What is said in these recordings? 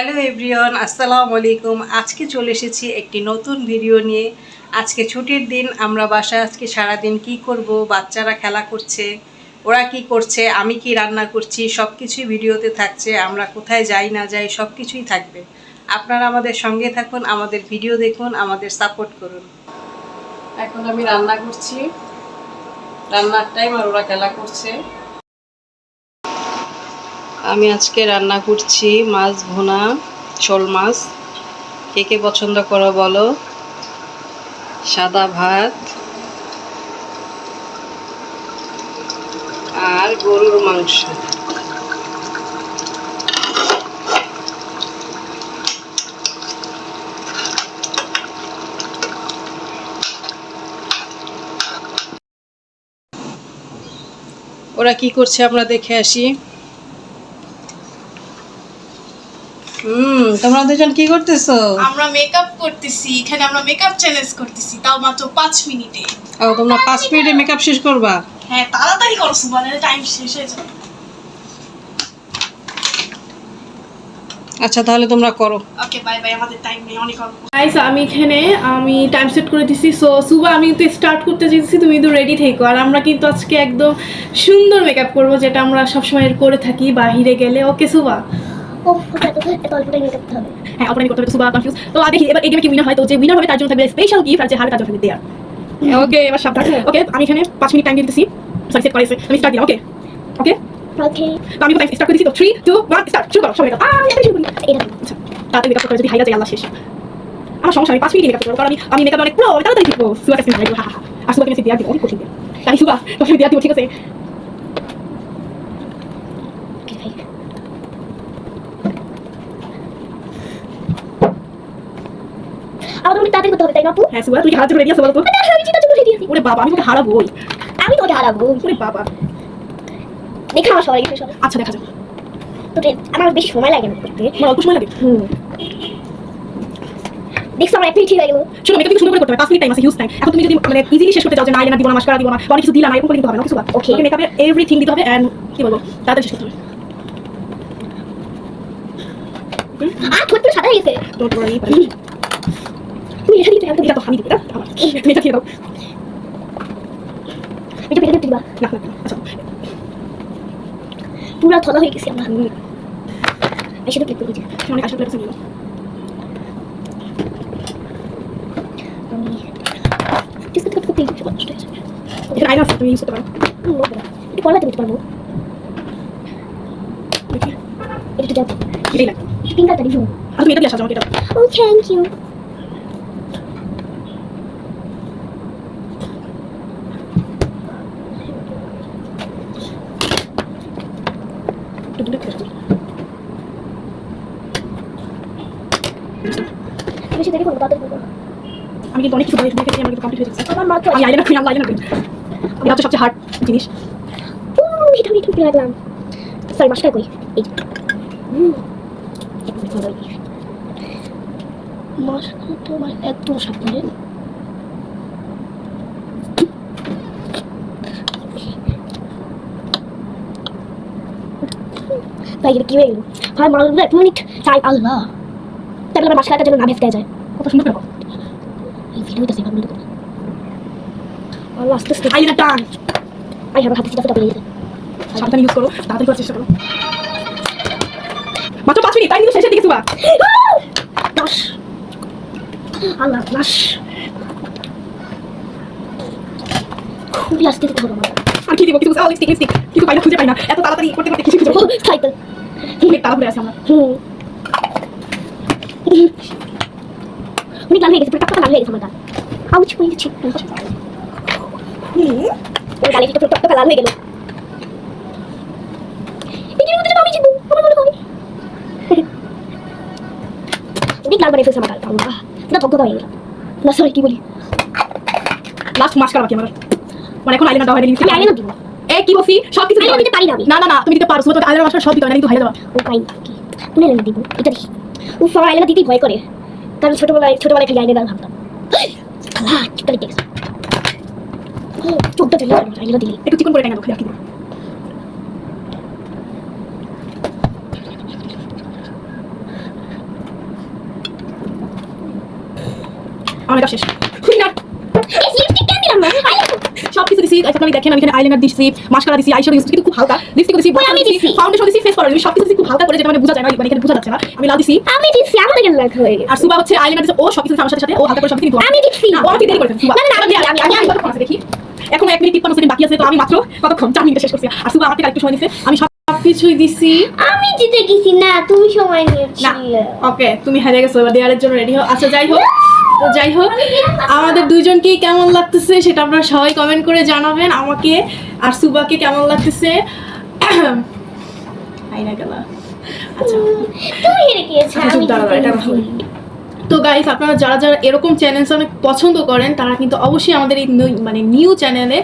Hello everyone, আসসালামু আলাইকুম। আজকে চলে এসেছি একটি নতুন ভিডিও নিয়ে। আজকে ছুটির দিন, আমরা বাসায় আজকে সারাদিন কি করব, বাচ্চারা খেলা করছে, ওরা কি করছে, আমি কি রান্না করছি সব কিছুই ভিডিওতে থাকছে, আমরা কোথায় যাই, না যাই সব কিছুই থাকবে। আপনারা আমাদের সঙ্গে থাকুন, আমাদের ভিডিও দেখুন, আমাদের সাপোর্ট করুন। এখন আমি রান্না করছি। রান্নার টাইম আর ওরা খেলা করছে। আমি আজকে রান্না করছি মাছ ভুনা, শোল মাছ। কে কে পছন্দ করো বলো? সাদা ভাত। আর গরুর মাংস। ওরা কি করছে আমরা দেখে আসি হুম তোমরা দুজন কি করতেছো? আমরা মেকআপ করতেছি এখানে আমরা মেকআপ চ্যালেঞ্জ করতেছি তাও মাত্র পাঁচ মিনিটে। ও তোমরা পাঁচ মিনিটে মেকআপ শেষ করবা? হ্যাঁ তাড়াতাড়ি করো সুবানের টাইম শেষ হয়ে যাবে। আচ্ছা তাহলে তোমরা করো। ওকে বাই বাই আমাদের টাইম নেই অনেক অল্প। গাইস আমি এখানে আমি টাইম সেট করে দিছি। সো সুবা আমি তো স্টার্ট করতে চেয়েছি তুমি তো রেডি থেকো। আর আমরা কিন্তু আজকে একদম সুন্দর মেকআপ করব যেটা আমরা সবসময় করে থাকি বাহিরে গেলে। ওকে সুবা? ও ওটা তো এত অল্পটাই মেকআপ করতে হবে। হ্যাঁ অপরাধী করতে হবে সুবা কনফিউজ তো দেখি এবার এই গেমে কি উইনার হয়? তো যে উইনার হবে তার জন্য থাকবে স্পেশাল গিফট আর যে হারবে তার জন্য থাকবে দেয়ার ওকে এবার সাবধান। ওকে আমি এখানে পাঁচ মিনিট টাইম দিতেছি। সরি সেট করেছে আমি স্টার্ট দিলাম ওকে? ওকে? ওকে তো আমি টাইম স্টার্ট করে তো থ্রি টু ওয়ান স্টার্ট শুরু করো সবাই আ আমি শুরু করি। এটা আচ্ছা তাড়াতাড়ি মেকআপ করে যদি হাইলা যায় আল্লাহ শেষ। আমার সমস্যা আমি পাঁচ মিনিট মেকআপ করব কারণ আমি আমি মেকআপ অনেক প্রো তাড়াতাড়ি শিখব। সুবা কাছে হা হা আর সুবা কাছে দেওয়া দিব অনেক কঠিন তাই সুবা তোকে দেওয়া দিব ঠিক আছে ওকে ভাই আমাদের অনেক তাড়াতাড়ি করতে হবে তাই না আপু? হ্যাঁ সুবা তুই ধরে রেডি আছো বলো তো। আমি চিন্তা করে রেডি আছি। ওরে বাবা আমি তোকে হারাবো। আমি তোকে হারাবো। ওরে বাবা। দেখে আমার সবাই সবাই। আচ্ছা দেখা যাবে তো আমার বেশি সময় লাগে না করতে। আমার অল্প সময় লাগে? হুম। দেখছ আমার এক ঠিক হয়ে গেল। শোনো মেকআপ কিন্তু সুন্দর করে করতে হবে। পাঁচ মিনিট টাইম আছে হিউজ টাইম এখন তুমি যদি মানে ইজিলি শেষ করতে চাও যে না আইলাইনার দিব না মাস্কারা দিব না অনেক কিছু দিলাম এরকম করে দিতে হবে না কিছু. ওকে এভরিথিং দিতে হবে এন্ড কি বলব? তাড়াতাড়ি শেষ করতে হবে। আ ঠোঁট পুরো সাদা হয়ে গেছে। ডোন্ট ওয়ারি তুমি এটা পুরো হয়ে আমরা আমি কিছু এটা আইনা তুমি ইউজ এটা ও থ্যাংক ইউ একটু দূরে থেকে আসো। তুমি সেটা দেখো তাড়াতাড়ি করব আমি কিন্তু অনেক কিছু আমার কিন্তু কমপ্লিট হয়ে গেছে। আমার মাত্র আমি এটা হচ্ছে সবচেয়ে হার্ড জিনিস। সরি মাস্টার কই? এই তো সাবধানে তাই কি হয়ে গেল? ভাই মারল এক মিনিট। তাই আল্লাহ। যেন না ভেস্তে যায়। কত সুন্দর এই ভিডিওটা সেভাবে বন্ধ করো আল্লাহ আস্তে আস্তে আইলাইনার টান আই আমার হাতে চিন্তা পেয়ে গেছে সাবধানে ইউজ করো তাড়াতাড়ি করার চেষ্টা করো মাত্র পাঁচ মিনিট তাই কিন্তু শেষের দিকে সুবা দশ আল্লাহ দশ খুবই আস্তে দিতে হবে আমার আর কি দিব কিছু ও লিপস্টিক লিপস্টিক কিছু পাই না খুঁজে পাই না এত তাড়াতাড়ি করতে করতে কিছু কিছু সাইকেল অনেক তাড়াহুড়ে আছে আমরা হুম অনেক লাল হয়ে গেছে পুরো টাকা লাল হয়ে গেছে আমার আউচ দিচ্ছি হুম ওই গালে লাল হয়ে গেল এটার মধ্যে আমি জিতবো আমার মনে হয় লাল বানিয়ে ফেলছে আমার গাল আল্লাহ পুরো ভগ্য হয়ে গেল না সরি কি বলি লাস্ট মাস্কারা বাকি আমার মানে এখন আইলাইনার হয়নি আমি আইলাইনার দিব এ কি বলছি সব কিছু দিতে পারি না না না না তুমি দিতে পারো শুধু আইলাইনার মাস্কারা সব দিতে হয় না কিন্তু হাইলা দাও ও পাই কি তুমি আইলাইনার দিব। এটা দেখি। উফ আমার আইলাইনার দিতেই ভয় করে। কারণ ছোটবেলায় ছোটবেলায় খালি আইলাইনার ভাবতাম। সালা একটা লিখে গেছে ও চোখটা চলে যাবে এগুলো দিলি একটু চিকন করে কেন রাখি আমার কাছে শেষ কেন দিলাম না সব কিছু দিছি গাইস আপনারা দেখেন আমি এখানে আইলাইনার দিছি মাস্কারা দিছি আইশ্যাডো দিছি কিন্তু খুব হালকা। লিপস্টিক দিছি আমি দিছি। ফাউন্ডেশন দিছি ফেস পাউডার দিছি সব কিছু দিছি খুব হালকা করে যেটা মানে বোঝা যায় না মানে এখানে বোঝা যাচ্ছে না। আমি লাল দিছি। আমি দিচ্ছি আমার কেন লেখা হয়ে গেছে। আর সুবা হচ্ছে আইলাইনার দিছে ও সব কিছু দিছে আমার সাথে সাথে ও হালকা করে সব কিছু আমি দিচ্ছি। না ও আমাকে দেরি করে সুবা। না, না, আমি- আমি- আমি- আমি- আছে দেখি। এখন এক মিনিট তিপ্পান্ন সেকেন্ড বাকি আছে তো আমি মাত্র কতক্ষণ? চার মিনিটে শেষ করছি। আর সুবা আমার থেকে আরেকটু সময় দিছে। আমি সব কিছুই দিছি। আমি জিতে গেছি না তুমি সময় নিয়েছিলে। ওকে তুমি হেরে গেছো এবার দেয়ারের জন্য রেডি হও। আচ্ছা যাই হোক। তো যাই হোক, আমাদের দুইজনকেই কেমন লাগতেছে সেটা আপনারা সবাই কমেন্ট করে জানাবেন আমাকে আর সুবাকে কেমন লাগতেছে। আচ্ছা। আচ্ছা। তো গাইস আপনারা যারা যারা এরকম চ্যানেল অনেক পছন্দ করেন, তারা কিন্তু অবশ্যই আমাদের এই মানে নিউ চ্যানেলে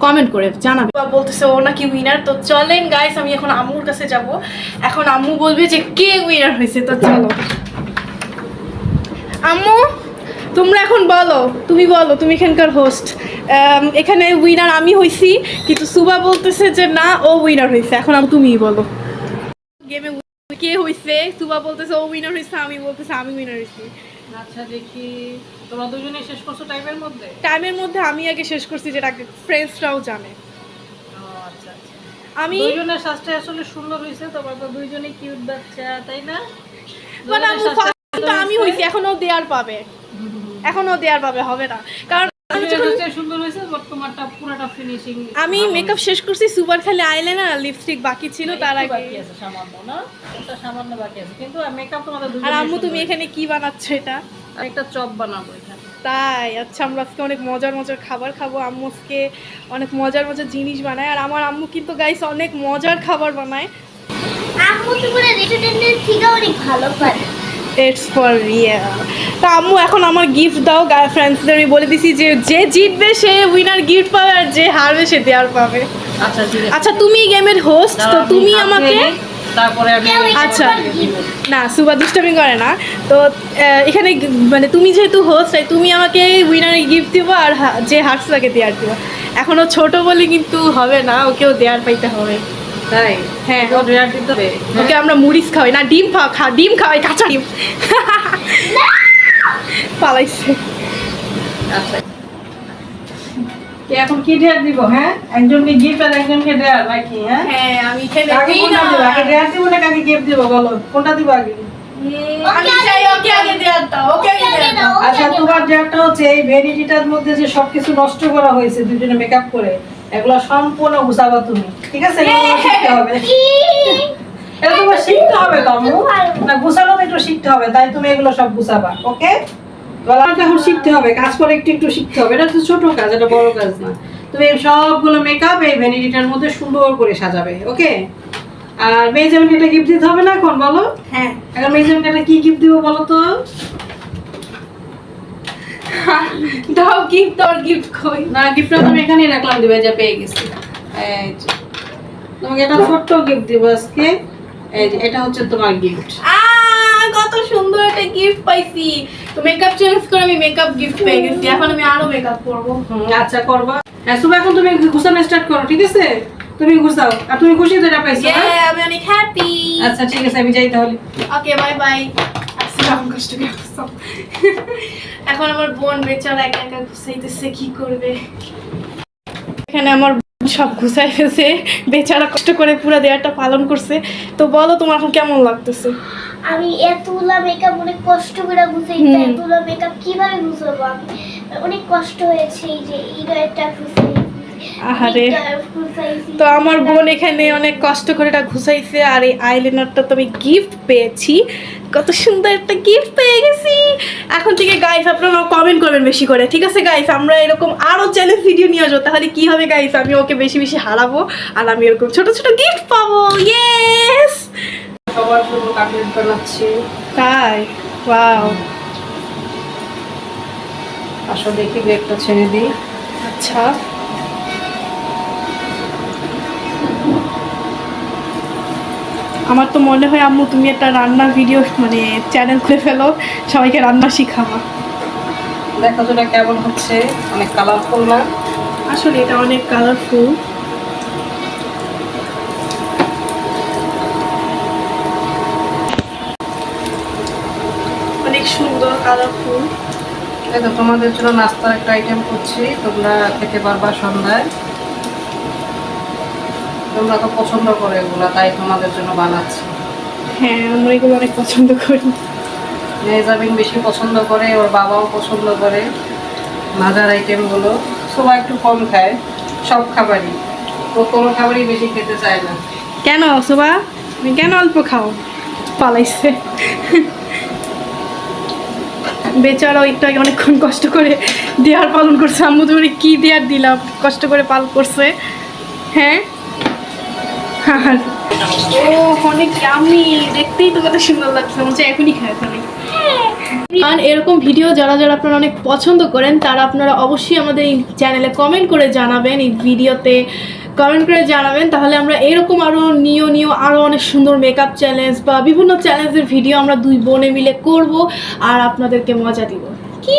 কমেন্ট করে জানাবে। বলতেছে, ও নাকি উইনার তো চলেন গাইস আমি এখন আম্মুর কাছে যাব। এখন আম্মু বলবে যে, কে উইনার হয়েছে? তো চলো। আম্মু তোমরা এখন বলো তুমি বলো তুমি এখানকার হোস্ট এখানে উইনার আমি হইছি কিন্তু সুবা বলতেছে যে না ও উইনার হয়েছে এখন আমি তুমিই বলো। গেমে কে হইছে? সুবা বলতেছে ও উইনার হইছে আমি বলতেছে আমি উইনার হইছি। আচ্ছা দেখি। তোমরা দুজনে শেষ করছ টাইমের মধ্যে? টাইমের মধ্যে আমি আগে শেষ করছি যেটা ফ্রেন্ডসরাও জানে। আচ্ছা আচ্ছা। আমি দুইজনের সাজটা আসলে সুন্দর হয়েছে তোমরা তো দুইজনেই কিউট বাচ্চা তাই না? মানে দুজনের আমি হইছি এখনও দেয়ার পাবে। এখনও দেওয়ার পাবে হবে না। কারণ আমি দুজনের যখন- সাজটা সুন্দর হয়েছে তোমারটা পুরোটা ফিনিশিং আমি মেকআপ শেষ করছি সুপার খালি আইলাইনার আর লিপস্টিক বাকি ছিল তার আগে বাকি আছে সামান্য না? ওটা সামান্য বাকি আছে কিন্তু মেকআপ তোমাদের আর আম্মু তুমি এখানে কি বানাচ্ছ এটা? একটা চপ বানাবো তাই আচ্ছা আমরা আজকে অনেক মজার মজার খাবার খাব। আম্মু আজকে অনেক মজার মজার জিনিস বানায় আর আমার আম্মু কিন্তু গাইস অনেক মজার খাবার বানায়। আম্মু তোমার রেস্টুরেন্টের থেকে অনেক ভালো পারে ইটস ফর রিয়েল তা আম্মু এখন আমার গিফট দাও ফ্রেন্ডসদের আমি বলে দিছি যে যে জিতবে সে উইনার গিফট পাবে আর যে হারবে সে দেওয়ার পাবে। আচ্ছা আচ্ছা তুমি গেমের হোস্ট তো তুমি আমাকে তারপরে আমি আচ্ছা না সুবা দুষ্টামি করে না। তো এখানে মানে তুমি যেহেতু হোস্ট তাই তুমি আমাকে উইনারে গিফট দিবো আর যে হারছে তাকে দেওয়ার দিবো। এখনও ছোট বলে কিন্তু হবে না ওকেও দেওয়ার পাইতে হবে। তাই? হ্যাঁ। হবে ওকে আমরা মুড়িস খাওয়াই। না ডিম খা ডিম খাওয়াই কাঁচা ডিম। পালাইছে। আচ্ছা। কে এখন কি ডেয়ার দিব হ্যাঁ? একজনকে গিফট আর একজনকে ডেয়ার নাকি হ্যাঁ? হ্যাঁ আমি কাকে কোনটা দিব আগে ডেয়ার দিব না কাকে গিফট দিব বলো? কোনটা দিব আগে? আমি চাই ওকে আগে দাও ওকে আগে দাও। আচ্ছা তোমার ডেয়ারটা হচ্ছে এই ভ্যানিটিটার মধ্যে যে সবকিছু নষ্ট করা হয়েছে দুজনে মেকআপ করে। এগুলো সম্পূর্ণ গুছাবা তুমি। ঠিক আছে? এগুলো শিখতে হবে। এটা তোমার শিখতে হবে না গুছানো একটু শিখতে হবে তাই তুমি এগুলো সব গুছাবা ওকে? এখন শিখতে হবে কাজ করে একটু একটু শিখতে হবে। এটা তো ছোট কাজ এটা বড় কাজ না। তুমি সবগুলো মেকআপ এই ভ্যানিটিটার মধ্যে সুন্দর করে সাজাবে ওকে? আর মেজামিনকে একটা গিফট দিতে হবে না এখন বলো? হ্যাঁ। এখন মেজামিনকে একটা কি গিফট দিব বলো তো? দাও গিফট দাও গিফট কই? না গিফটটা তুমি এখানেই রাখলাম দিবে যা পেয়ে গেছি। এই। তোমাকে একটা ছোট্ট গিফট দিব আজকে। এই যে এটা হচ্ছে তোমার গিফট আহ, কত সুন্দর একটা গিফট পাইছি। তো মেকআপ চেঞ্জ করে আমি মেকআপ গিফট পেয়ে গেছি। এখন আমি আরও মেকআপ করব। আচ্ছা করবা। হ্যাঁ সুবা এখন তুমি গুছানো স্টার্ট করো ঠিক আছে? তুমি গুছাও। আর তুমি খুশি তো এটা পাইছো না? আমি অনেক হ্যাপি আচ্ছা ঠিক আছে আমি যাই তাহলে। ওকে বাই বাই আসসালাম কষ্ট করে। এখন আমার বোন বেচারা একা একা ঘুষাইতেছে কি করবে? এখানে আমার সব ঘুষাই ফেলছে বেচারা কষ্ট করে পুরো দেয়ারটা পালন করছে। তো বলো তোমার এখন কেমন লাগতেছে? আমি এতগুলা মেকআপ অনেক কষ্ট করে গুছাইতে হুম। এতগুলা মেকআপ কীভাবে গুছাবো আমি অনেক কষ্ট হয়েছে এই যে ইগারটা গুছাইছি আহারে। তো আমার বোন এখানে অনেক কষ্ট করে এটা ঘুষাইছে আর এই আইলাইনারটা তো আমি গিফট পেয়েছি। কত সুন্দর একটা গিফট পেয়ে গেছি। এখন থেকে গাইস আপনারা কমেন্ট করবেন বেশি করে। ঠিক আছে গাইস আমরা এরকম আরও চ্যালেঞ্জ ভিডিও নিয়ে আসব। তাহলে কি হবে গাইস আমি ওকে বেশি বেশি হারাবো আর আমি এরকম ছোট ছোট গিফট পাবো। ইয়েস সবার জন্য কাটলেট বানাচ্ছি। তাই? ওয়াও আসো দেখি ব্রেকটা ছেড়ে দিই। আচ্ছা। আমার তো মনে হয় আম্মু তুমি একটা রান্নার ভিডিও মানে চ্যানেল খুলে ফেলো সবাইকে রান্না শিখাবা। দেখো তো কেমন হচ্ছে অনেক কালারফুল না? আসলে এটা অনেক কালারফুল অনেক সুন্দর কালারফুল তো তোমাদের জন্য নাস্তার একটা আইটেম করছি তোমরা খেতে পারবা সন্ধ্যায়। তোমরা তো পছন্দ করো এগুলো তাই তোমাদের জন্য বানাচ্ছি। হ্যাঁ আমরা এগুলো অনেক পছন্দ করি। মেজাবিন বেশি পছন্দ করে ওর বাবাও পছন্দ করে। ভাজার আইটেমগুলো সবাই একটু কম খায় সব খাবারই। ও কোনো খাবারই বেশি খেতে চায় না। কেন সুবা তুমি কেন অল্প খাও? পালাইছে। বেচারা আগে অনেকক্ষণ কষ্ট করে দেয়ার পালন করছে। আম্মু তুমি কি দেয়ার দিলাম? কষ্ট করে পাল করছে। হ্যাঁ? আর ও অনেক আমি দেখতেই তো কত সুন্দর লাগছে, মনে হচ্ছে এখনই খায় ফেলে আর এরকম ভিডিও যারা যারা আপনারা অনেক পছন্দ করেন, তারা আপনারা অবশ্যই আমাদের এই চ্যানেলে কমেন্ট করে জানাবেন, এই ভিডিওতে কমেন্ট করে জানাবেন। তাহলে আমরা এরকম আরও নিয় নিয় আরও অনেক সুন্দর মেকআপ চ্যালেঞ্জ বা বিভিন্ন চ্যালেঞ্জের ভিডিও আমরা দুই বোনে মিলে করব, আর আপনাদেরকে মজা দিব। কি?